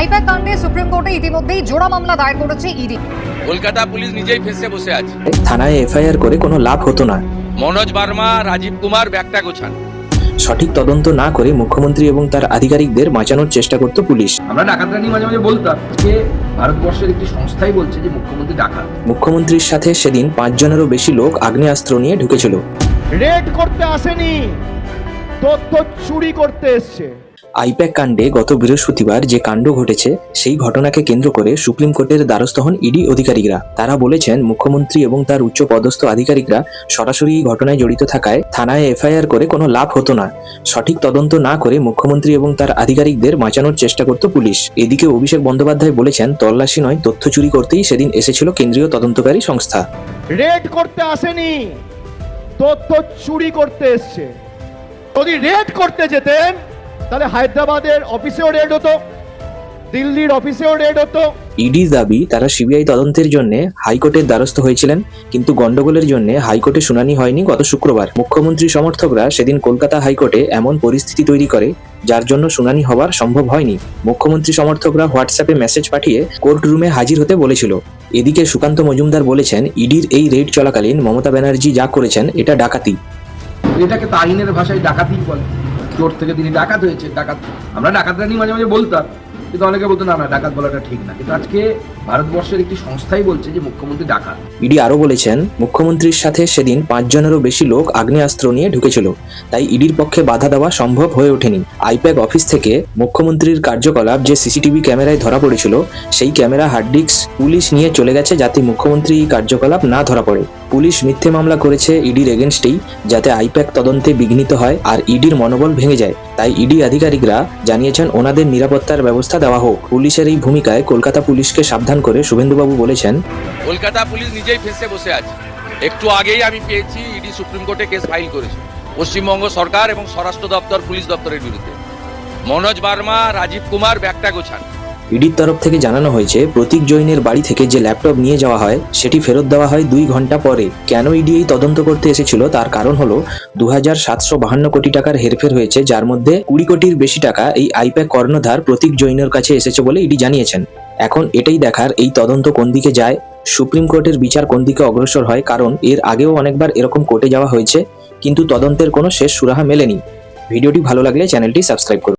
I-PAC কাণ্ডে supreme কোর্টে ইতিমধ্যেই জোড়া মামলা দায়ের করেছে ইডি। কলকাতা পুলিশ নিজেই ফেসে বসে আছে। থানায় এফআইআর করে কোনো লাভ হতো না। মনোজ বার্মা রাজীব কুমার ব্যাগটা গোছান। সঠিক তদন্ত না করে মুখ্যমন্ত্রী এবং তার আধিকারিকদের বাঁচানোর চেষ্টা করত পুলিশ। আমরা ডাকাতরানি মাঝে মাঝে বলতাম যে ভারতবর্ষের একটি সংস্থাই বলছে যে মুখ্যমন্ত্রী ডাকাত। মুখ্যমন্ত্রীর সাথে সেদিন পাঁচজনেরও বেশি লোক আগ্নেয়াস্ত্র নিয়ে ঢুকেছিল। রেড করতে আসেনি তথ্য চুরি করতে এসছে। আইপ্যাক কাণ্ডে গত বৃহস্পতিবার যে কাণ্ড ঘটেছে, সেই ঘটনাকে কেন্দ্র করে সুপ্রিম কোর্টের দ্বারস্থ হন ইডি অধিকারীরা তারা বলেছেন, মুখ্যমন্ত্রী এবং তার উচ্চ পদস্থ আধিকারিকরা সরাসরি এই ঘটনায় জড়িত থাকায় থানায় এফআইআর করে কোনো লাভ হতো না। সঠিক তদন্ত না করে মুখ্যমন্ত্রী এবং তার আধিকারিকদের বাঁচানোর চেষ্টা করত পুলিশ। এদিকে অভিষেক বন্দ্যোপাধ্যায় বলেছেন, তল্লাশি নয়, তথ্য চুরি করতেই সেদিন এসেছিল কেন্দ্রীয় তদন্তকারী সংস্থা। রেড করতে আসেনি, তথ্য চুরি করতে এসছে। যদি রেড করতে যেতেন তাহলে হায়দ্রাবাদের অফিসেও রেড হতো দিল্লির অফিসেও রেড হতো। ইডির দাবি তারা সিবিআই তদন্তের জন্য হাইকোর্টের দ্বারস্থ হয়েছিলেন কিন্তু গন্ডগোলের জন্য হাইকোর্টে শুনানি হয়নি গত শুক্রবার। মুখ্যমন্ত্রী সমর্থকরা সেদিন কলকাতা হাইকোর্টে এমন পরিস্থিতি তৈরি করে যার জন্য শুনানি হওয়ার সম্ভব হয়নি। মুখ্যমন্ত্রী সমর্থকরা হোয়াটসঅ্যাপে মেসেজ পাঠিয়ে কোর্ট রুমে হাজির হতে বলেছিল। এদিকে সুকান্ত মজুমদার বলেছেন ইডির এই রেড চলাকালীন মমতা ব্যানার্জি যা করেছেন এটা ডাকাতি। এটাকে তো আইনের ভাষায় ডাকাতি বলে। চোর থেকে তিনি ডাকাত হয়েছে ডাকাত। আমরা ডাকাতরানি মাঝে মাঝে বলতাম, কিন্তু অনেকে বলতো, না না, ডাকাত বলাটা ঠিক না। কিন্তু আজকে ভারতবর্ষের একটি সংস্থাই বলছে যে মুখ্যমন্ত্রী ডাকাত। ইডি আরও বলেছেন, মুখ্যমন্ত্রীর সাথে সেদিন পাঁচজনেরও বেশি লোক আগ্নেয়াস্ত্র নিয়ে ঢুকেছিল। তাই ইডির পক্ষে বাধা দেওয়া সম্ভব হয়ে ওঠেনি। আইপ্যাক অফিস থেকে মুখ্যমন্ত্রীর কার্যকলাপ যে সিসিটিভি ক্যামেরায় ধরা পড়েছিল, সেই ক্যামেরা হার্ড ডিস্ক পুলিশ নিয়ে চলে গেছে যাতে মুখ্যমন্ত্রী কার্যকলাপ না ধরা পড়ে। পুলিশ মিথ্যে মামলা করেছে ইডির এগেনস্টেই, যাতে আইপ্যাক তদন্তে বিঘ্নিত হয় আর ইডির মনোবল ভেঙে যায়। তাই ইডি আধিকারিকরা জানিয়েছেন, ওনাদের নিরাপত্তার ব্যবস্থা দেওয়া হোক। পুলিশের এই ভূমিকায় কলকাতা পুলিশকে সাবধান করে শুভেন্দুবাবু বলেছেন, কলকাতা পুলিশ নিজেই ফেসে বসে আছে। একটু আগেই আমি পেয়েছি, ইডি সুপ্রিম কোর্টে কেস ফাইল করেছে। পশ্চিমবঙ্গ সরকার এবং স্বরাষ্ট্র দপ্তর, পুলিশ দপ্তরের বিরুদ্ধে। মনোজ বার্মা, রাজীব কুমার, ব্যাগটা গোছান। ইডির তরফ থেকে জানানো হয়েছে, প্রতীক জৈনের বাড়ি থেকে যে ল্যাপটপ নিয়ে যাওয়া হয়, সেটি ফেরত দেওয়া হয় দুই ঘণ্টা পরে। কেন ইডি এই তদন্ত করতে এসেছিল? তার কারণ হলো দু কোটি টাকার হেরফের হয়েছে, যার মধ্যে কুড়ি কোটির বেশি টাকা এই আইপ্যাক কর্ণধার প্রতীক জৈনের কাছে এসেছে বলে ইডি জানিয়েছেন। এখন এটাই দেখার এই তদন্ত কোন দিকে যায়? সুপ্রিম কোর্টের বিচার কোন দিকে অগ্রসর হয়? কারণ এর আগেও অনেকবার এরকম কোর্টে যাওয়া হয়েছে, কিন্তু তদন্তের কোনো শেষ সুরাহা মেলেনি। ভিডিওটি ভালো লাগলে চ্যানেলটি সাবস্ক্রাইব করুন।